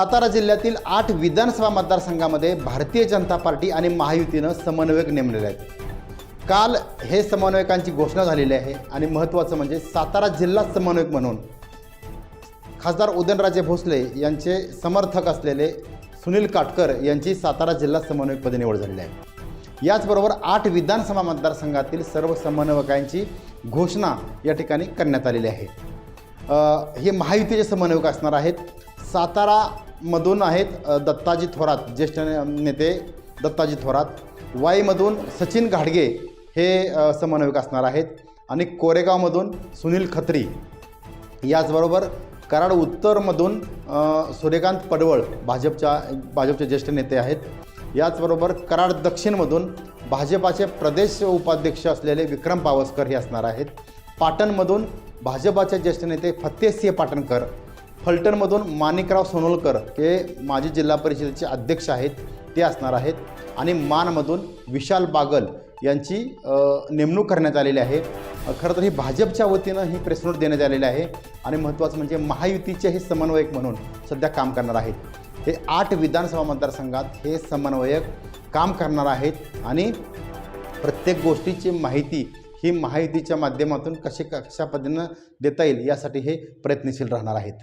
सातारा जिल्ह्यातील आठ विधानसभा मतदारसंघामध्ये भारतीय जनता पार्टी आणि महायुतीनं समन्वयक नेमलेले आहेत. काल हे समन्वयकांची घोषणा झालेली आहे आणि महत्त्वाचं म्हणजे सातारा जिल्हा समन्वयक म्हणून खासदार उदयनराजे भोसले यांचे समर्थक असलेले सुनील काटकर यांची सातारा जिल्हा समन्वयकपदी निवड झालेली आहे. याचबरोबर आठ विधानसभा मतदारसंघातील सर्व समन्वयकांची घोषणा या ठिकाणी करण्यात आलेली आहे. हे महायुतीचे समन्वयक असणार आहेत. सातारा मधून आहेत दत्ताजी थोरात ज्येष्ठ नेते दत्ताजी थोरात. वाईमधून सचिन घाडगे हे समन्वयक असणार आहेत. आणि कोरेगावमधून सुनील खत्री. याचबरोबर कराड उत्तरमधून सूर्यकांत पडवळ भाजपच्या भाजपचे ज्येष्ठ नेते आहेत. याचबरोबर कराड दक्षिणमधून भाजपाचे प्रदेश उपाध्यक्ष असलेले विक्रम पावसकर हे असणार आहेत. पाटणमधून भाजपाचे ज्येष्ठ नेते फतेसिंह पाटणकर फलटणमधून माणिकराव सोनोलकर हे माजी जिल्हा परिषदेचे अध्यक्ष आहेत ते असणार आहेत. आणि मानमधून विशाल बागल यांची नेमणूक करण्यात आलेली आहे. खरं तर ही भाजपच्या वतीनं ही प्रेस नोट देण्यात आलेली आहे. आणि महत्त्वाचं म्हणजे महायुतीचे हे समन्वयक म्हणून सध्या काम करणार आहेत. हे आठ विधानसभा मतदारसंघात हे समन्वयक काम करणार आहेत. आणि प्रत्येक गोष्टीची माहिती ही माहितीच्या माध्यमातून कशी कशा पद्धतीनं देता येईल यासाठी हे प्रयत्नशील राहणार आहेत.